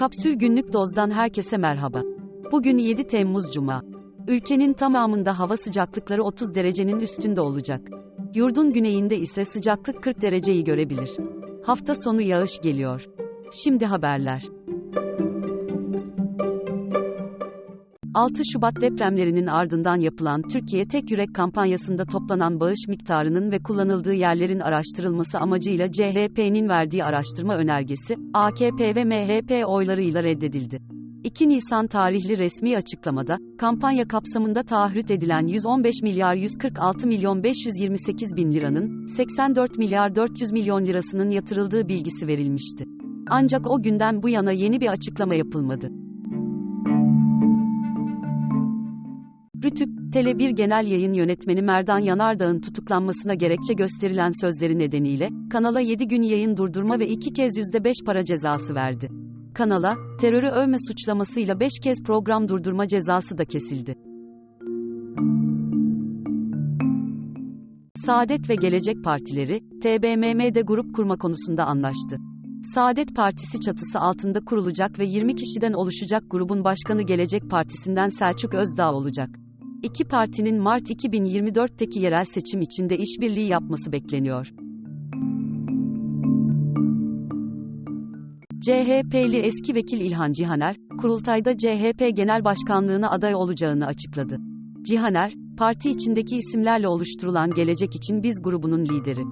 Kapsül Günlük Doz'dan herkese merhaba. Bugün 7 Temmuz Cuma. Ülkenin tamamında hava sıcaklıkları 30 derecenin üstünde olacak. Yurdun güneyinde ise sıcaklık 40 dereceyi görebilir. Hafta sonu yağış geliyor. Şimdi haberler. 6 Şubat depremlerinin ardından yapılan Türkiye Tek Yürek kampanyasında toplanan bağış miktarının ve kullanıldığı yerlerin araştırılması amacıyla CHP'nin verdiği araştırma önergesi, AKP ve MHP oylarıyla reddedildi. 2 Nisan tarihli resmi açıklamada, kampanya kapsamında taahhüt edilen 115 milyar 146 milyon 528 bin liranın, 84 milyar 400 milyon lirasının yatırıldığı bilgisi verilmişti. Ancak o günden bu yana yeni bir açıklama yapılmadı. Rütük, Tele1 Genel Yayın Yönetmeni Merdan Yanardağ'ın tutuklanmasına gerekçe gösterilen sözleri nedeniyle, kanala 7 gün yayın durdurma ve 2 kez %5 para cezası verdi. Kanala, terörü övme suçlamasıyla 5 kez program durdurma cezası da kesildi. Saadet ve Gelecek Partileri, TBMM'de grup kurma konusunda anlaştı. Saadet Partisi çatısı altında kurulacak ve 20 kişiden oluşacak grubun başkanı Gelecek Partisi'nden Selçuk Özdağ olacak. İki partinin Mart 2024'teki yerel seçim içinde işbirliği yapması bekleniyor. CHP'li eski vekil İlhan Cihaner, kurultayda CHP Genel Başkanlığına aday olacağını açıkladı. Cihaner, parti içindeki isimlerle oluşturulan Gelecek için Biz grubunun lideri.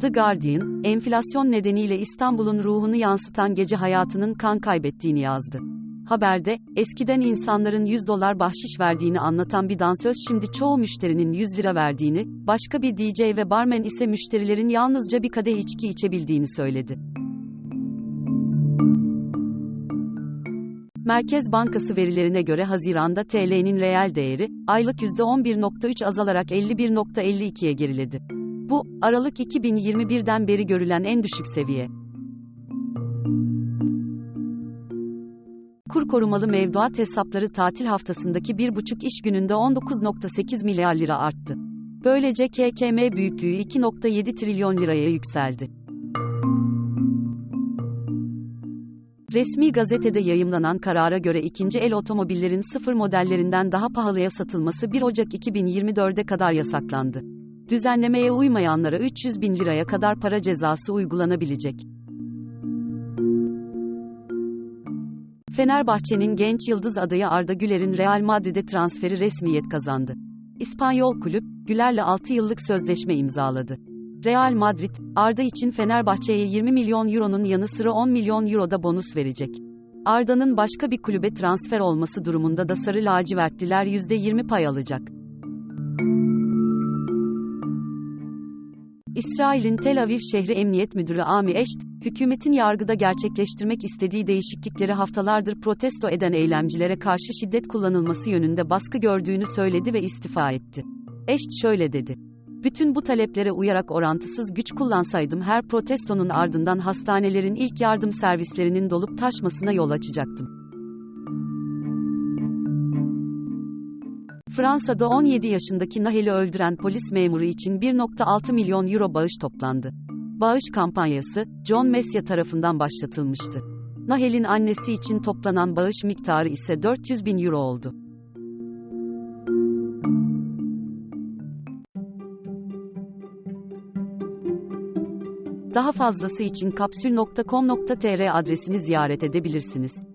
The Guardian, enflasyon nedeniyle İstanbul'un ruhunu yansıtan gece hayatının kan kaybettiğini yazdı. Haberde, eskiden insanların 100 dolar bahşiş verdiğini anlatan bir dansöz şimdi çoğu müşterinin 100 lira verdiğini, başka bir DJ ve barmen ise müşterilerin yalnızca bir kadeh içki içebildiğini söyledi. Merkez Bankası verilerine göre Haziran'da TL'nin reel değeri, aylık %11.3 azalarak 51.52'ye geriledi. Bu, Aralık 2021'den beri görülen en düşük seviye. Kur korumalı mevduat hesapları tatil haftasındaki 1,5 iş gününde 19.8 milyar lira arttı. Böylece KKM büyüklüğü 2.7 trilyon liraya yükseldi. Resmi gazetede yayımlanan karara göre ikinci el otomobillerin sıfır modellerinden daha pahalıya satılması 1 Ocak 2024'e kadar yasaklandı. Düzenlemeye uymayanlara 300 bin liraya kadar para cezası uygulanabilecek. Fenerbahçe'nin genç yıldız adayı Arda Güler'in Real Madrid'e transferi resmiyet kazandı. İspanyol kulüp, Güler'le 6 yıllık sözleşme imzaladı. Real Madrid, Arda için Fenerbahçe'ye 20 milyon euronun yanı sıra 10 milyon euro da bonus verecek. Arda'nın başka bir kulübe transfer olması durumunda da Sarı Lacivertliler %20 pay alacak. İsrail'in Tel Aviv şehri Emniyet Müdürü Ami Eşt, hükümetin yargıda gerçekleştirmek istediği değişiklikleri haftalardır protesto eden eylemcilere karşı şiddet kullanılması yönünde baskı gördüğünü söyledi ve istifa etti. Eşt şöyle dedi. Bütün bu taleplere uyarak orantısız güç kullansaydım her protestonun ardından hastanelerin ilk yardım servislerinin dolup taşmasına yol açacaktım. Fransa'da 17 yaşındaki Nahel'i öldüren polis memuru için 1.6 milyon euro bağış toplandı. Bağış kampanyası, John Messia tarafından başlatılmıştı. Nahel'in annesi için toplanan bağış miktarı ise 400 bin euro oldu. Daha fazlası için kapsül.com.tr adresini ziyaret edebilirsiniz.